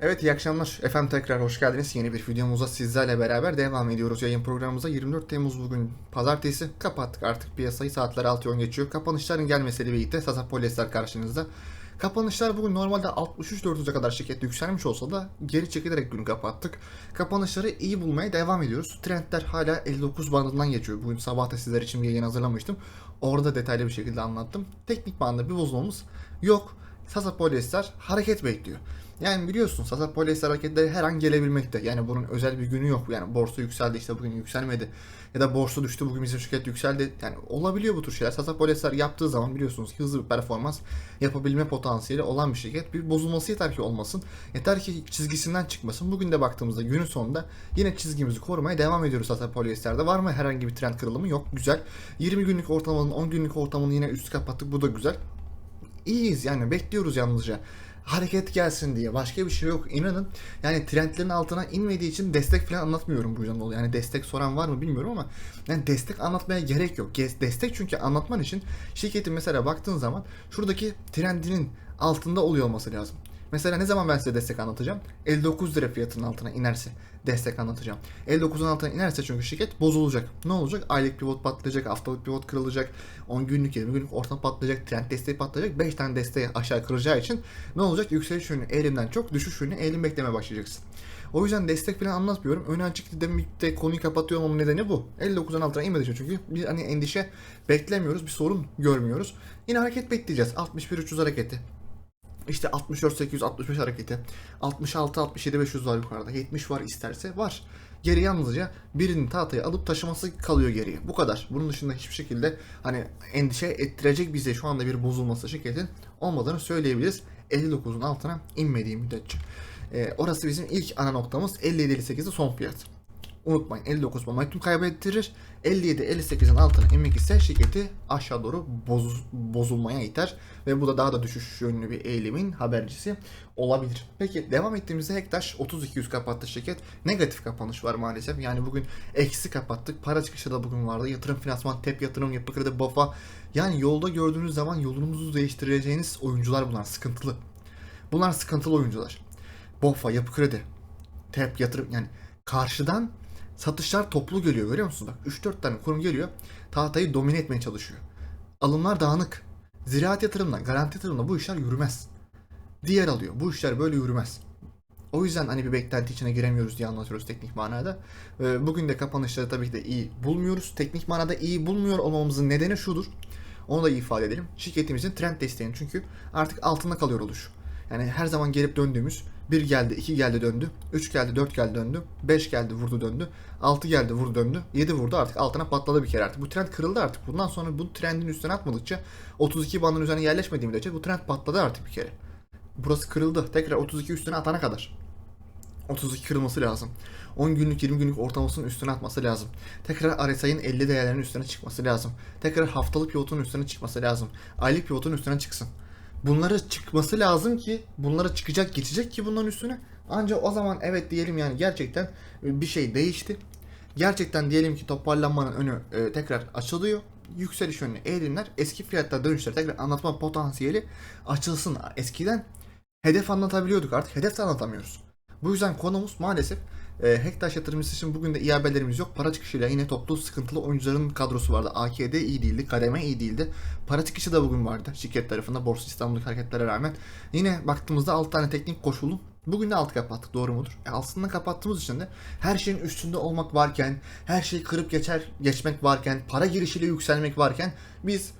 Evet iyi akşamlar. Efendim tekrar hoş geldiniz. Yeni bir videomuza sizlerle beraber devam ediyoruz. Yayın programımıza 24 Temmuz bugün pazartesi. Kapattık artık piyasayı. Saatler 6.10 geçiyor. Kapanışların gelmesiyle birlikte Sasa Polyester karşınızda. Kapanışlar bugün normalde 63.400'e kadar şirket yükselmiş olsa da geri çekilerek günü kapattık. Kapanışları iyi bulmaya devam ediyoruz. Trendler hala 59 bandından geçiyor. Bugün sabah da sizler için bir yayın hazırlamıştım. Orada detaylı bir şekilde anlattım. Teknik bandında bir bozulmamız yok. Sasa Polyester hareket bekliyor. Yani biliyorsun Sasa Polyester hareketleri her an gelebilmekte. Yani bunun özel bir günü yok. Yani borsa yükseldi işte bugün yükselmedi. Ya da borsa düştü bugün bizim şirket yükseldi. Yani olabiliyor bu tür şeyler. Sasa Polyester yaptığı zaman biliyorsunuz hızlı bir performans yapabilme potansiyeli olan bir şirket. Bir bozulması yeter ki olmasın. Yeter ki çizgisinden çıkmasın. Bugün de baktığımızda günün sonunda yine çizgimizi korumaya devam ediyoruz Sasa Polyester'de. Var mı herhangi bir trend kırılımı? Yok. Güzel. 20 günlük ortalamanın 10 günlük ortalamanın yine üstü kapattık. Bu da güzel. İyiyiz yani bekliyoruz yalnızca hareket gelsin diye. Başka bir şey yok. İnanın yani trendlerin altına inmediği için destek falan anlatmıyorum bu yüzden dolayı. Yani destek soran var mı bilmiyorum ama yani destek anlatmaya gerek yok. Destek çünkü anlatman için şirketin mesela baktığın zaman şuradaki trendinin altında oluyor olması lazım. Mesela ne zaman ben size destek anlatacağım? 59 lira fiyatının altına inerse destek anlatacağım. 59'un altına inerse çünkü şirket bozulacak. Ne olacak? Aylık pivot patlayacak, haftalık pivot kırılacak, 10 günlük, 20 günlük ortam patlayacak, trend desteği patlayacak. 5 tane desteği aşağı kıracağı için ne olacak? Yükseliş yönlü eğilimden çok düşüş yönlü eğilim beklemeye başlayacaksın. O yüzden destek falan anlatmıyorum. Öne açık demek de konuyu kapatıyor olmamın nedeni bu. 59'un altına inmediği için çünkü bir hani endişe beklemiyoruz, bir sorun görmüyoruz. Yine hareket bekleyeceğiz. 61-300 hareketi. İşte 64 865 hareketi. 66 67 500 var yukarıda. 70 var isterse var. Geri yalnızca birinin tahtayı alıp taşıması kalıyor geriye. Bu kadar. Bunun dışında hiçbir şekilde hani endişe ettirecek bize şu anda bir bozulması şirketin olmadığını söyleyebiliriz. 59'un altına inmediği müddetçe. Ee, orası bizim ilk ana noktamız 57-58'de son fiyat. Unutmayın 59 momentum kaybettirir. 57-58'in altına inmek ise şirketi aşağı doğru boz- bozulmaya iter. Ve bu da daha da düşüş yönlü bir eğilimin habercisi olabilir. Peki devam ettiğimizde Hektaş 3200 kapattı şirket. Negatif kapanış var maalesef. Yani bugün eksi kapattık. Para çıkışı da bugün vardı. Yatırım finansman, tep yatırım, yapı kredi, BOFA. Yani yolda gördüğünüz zaman yolunuzu değiştireceğiniz oyuncular bunlar. Sıkıntılı. Bunlar sıkıntılı oyuncular. BOFA, yapı kredi, tep yatırım yani karşıdan satışlar toplu geliyor görüyor musunuz? Bak 3-4 tane kurum geliyor. Tahtayı domine etmeye çalışıyor. Alımlar dağınık. Ziraat yatırımla, garanti yatırımla bu işler yürümez. Diğer alıyor. Bu işler böyle yürümez. O yüzden hani bir beklenti içine giremiyoruz diye anlatıyoruz teknik manada. Ee, Bugün de kapanışları tabii ki de iyi bulmuyoruz. Teknik manada iyi bulmuyor olmamızın nedeni şudur. Onu da ifade edelim. Şirketimizin trend desteğini çünkü artık altında kalıyor oluş. Yani her zaman gelip döndüğümüz 1 geldi, 2 geldi döndü, 3 geldi, 4 geldi döndü, 5 geldi vurdu döndü, 6 geldi vurdu döndü, 7 vurdu artık altına patladı bir kere artık. Bu trend kırıldı artık. Bundan sonra bu trendin üstüne atmadıkça 32 bandın üzerine yerleşmediği müddetçe bu trend patladı artık bir kere. Burası kırıldı. Tekrar 32 üstüne atana kadar. 32 kırılması lazım. 10 günlük 20 günlük ortalamasının üstüne atması lazım. Tekrar RSI'nin 50 değerlerinin üstüne çıkması lazım. Tekrar haftalık pivotun üstüne çıkması lazım. Aylık pivotun üstüne çıksın. Bunları çıkması lazım ki bunlara çıkacak geçecek ki bunların üstüne. Ancak o zaman evet diyelim yani gerçekten bir şey değişti. Gerçekten diyelim ki toparlanmanın önü e, tekrar açılıyor. Yükseliş yönlü eğilimler eski fiyatlar dönüşler tekrar anlatma potansiyeli açılsın. Eskiden hedef anlatabiliyorduk artık hedef de anlatamıyoruz. Bu yüzden konumuz maalesef e, Hektaş yatırımcısı için bugün de iyi haberlerimiz yok. Para çıkışıyla yine toplu sıkıntılı oyuncuların kadrosu vardı. AKD iyi değildi, kademe iyi değildi. Para çıkışı da bugün vardı şirket tarafında Borsa İstanbul'daki hareketlere rağmen. Yine baktığımızda 6 tane teknik koşulun Bugün de altı kapattık doğru mudur? E altını kapattığımız için de her şeyin üstünde olmak varken, her şeyi kırıp geçer geçmek varken, para girişiyle yükselmek varken biz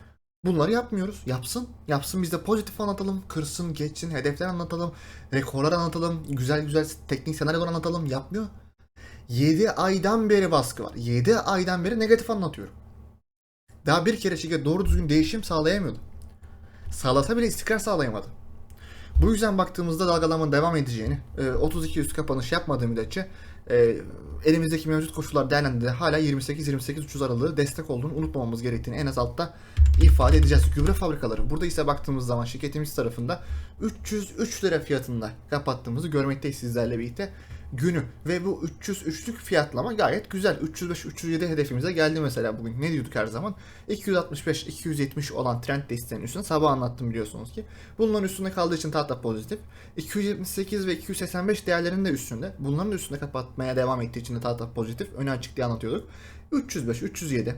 bunları yapmıyoruz. Yapsın. Yapsın biz de pozitif anlatalım. Kırsın, geçsin, hedefler anlatalım. Rekorlar anlatalım. Güzel güzel teknik senaryolar anlatalım. Yapmıyor. 7 aydan beri baskı var. 7 aydan beri negatif anlatıyorum. Daha bir kere şirket doğru düzgün değişim sağlayamıyordu. Sağlasa bile istikrar sağlayamadı. Bu yüzden baktığımızda dalgalanmanın devam edeceğini, e, 32 üst kapanış yapmadığı müddetçe e, elimizdeki mevcut koşullar değerlendirdiğinde hala 28-28-300 aralığı destek olduğunu unutmamamız gerektiğini en az altta ifade edeceğiz. Gübre fabrikaları. Burada ise baktığımız zaman şirketimiz tarafında 303 lira fiyatında kapattığımızı görmekteyiz sizlerle birlikte günü ve bu 303'lük fiyatlama gayet güzel. 305-307 hedefimize geldi mesela bugün. Ne diyorduk her zaman? 265-270 olan trend desteğinin üstünde sabah anlattım biliyorsunuz ki. Bunların üstünde kaldığı için tahta pozitif. 278 ve 285 değerlerinin de üstünde. Bunların da üstünde kapatmaya devam ettiği için de tahta pozitif. Öne açık diye anlatıyorduk. 305-307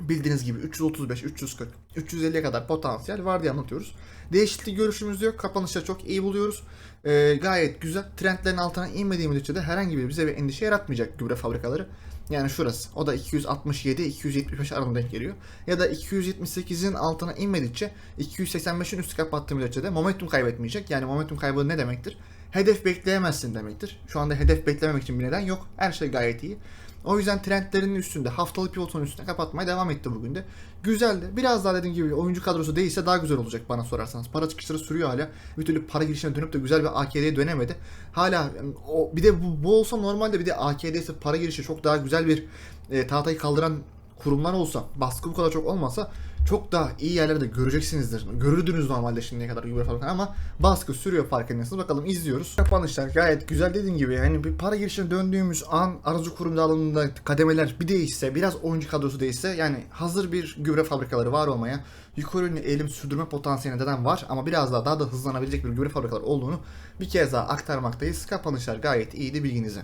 Bildiğiniz gibi 335, 340, 350'ye kadar potansiyel var diye anlatıyoruz. Değişiklik görüşümüz yok. Kapanışta çok iyi buluyoruz. Ee, gayet güzel. Trendlerin altına inmediği müddetçe de herhangi bir bize bir endişe yaratmayacak gübre fabrikaları. Yani şurası. O da 267-275 aralığına denk geliyor. Ya da 278'in altına inmedikçe 285'in üstü kapattığı müddetçe de momentum kaybetmeyecek. Yani momentum kaybı ne demektir? Hedef bekleyemezsin demektir. Şu anda hedef beklememek için bir neden yok. Her şey gayet iyi. O yüzden trendlerin üstünde, haftalık pivotunun üstüne kapatmaya devam etti bugün de. Güzeldi. Biraz daha dediğim gibi oyuncu kadrosu değilse daha güzel olacak bana sorarsanız. Para çıkışları sürüyor hala. Bir türlü para girişine dönüp de güzel bir AKD'ye dönemedi. Hala o bir de bu, bu olsa normalde bir de AKD ise para girişi çok daha güzel bir e, tahtayı kaldıran kurumlar olsa, baskı bu kadar çok olmasa çok daha iyi yerlerde göreceksinizdir. Görürdünüz normalde şimdiye kadar gübre fabrikaları ama baskı sürüyor farkındaysanız. Bakalım izliyoruz. Kapanışlar gayet güzel dediğim gibi. Yani bir para girişine döndüğümüz an aracı kurum dağılımında kademeler bir değişse, biraz oyuncu kadrosu değişse yani hazır bir gübre fabrikaları var olmaya yukarı yönlü eğilim sürdürme potansiyeli neden var ama biraz daha daha da hızlanabilecek bir gübre fabrikaları olduğunu bir kez daha aktarmaktayız. Kapanışlar gayet iyiydi bilginize.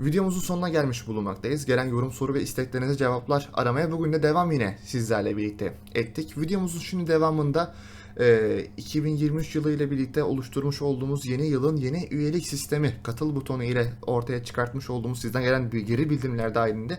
Videomuzun sonuna gelmiş bulunmaktayız. Gelen yorum, soru ve isteklerinize cevaplar aramaya bugün de devam yine sizlerle birlikte ettik. Videomuzun şimdi devamında e, 2023 yılı ile birlikte oluşturmuş olduğumuz yeni yılın yeni üyelik sistemi katıl butonu ile ortaya çıkartmış olduğumuz sizden gelen geri bildirimler dahilinde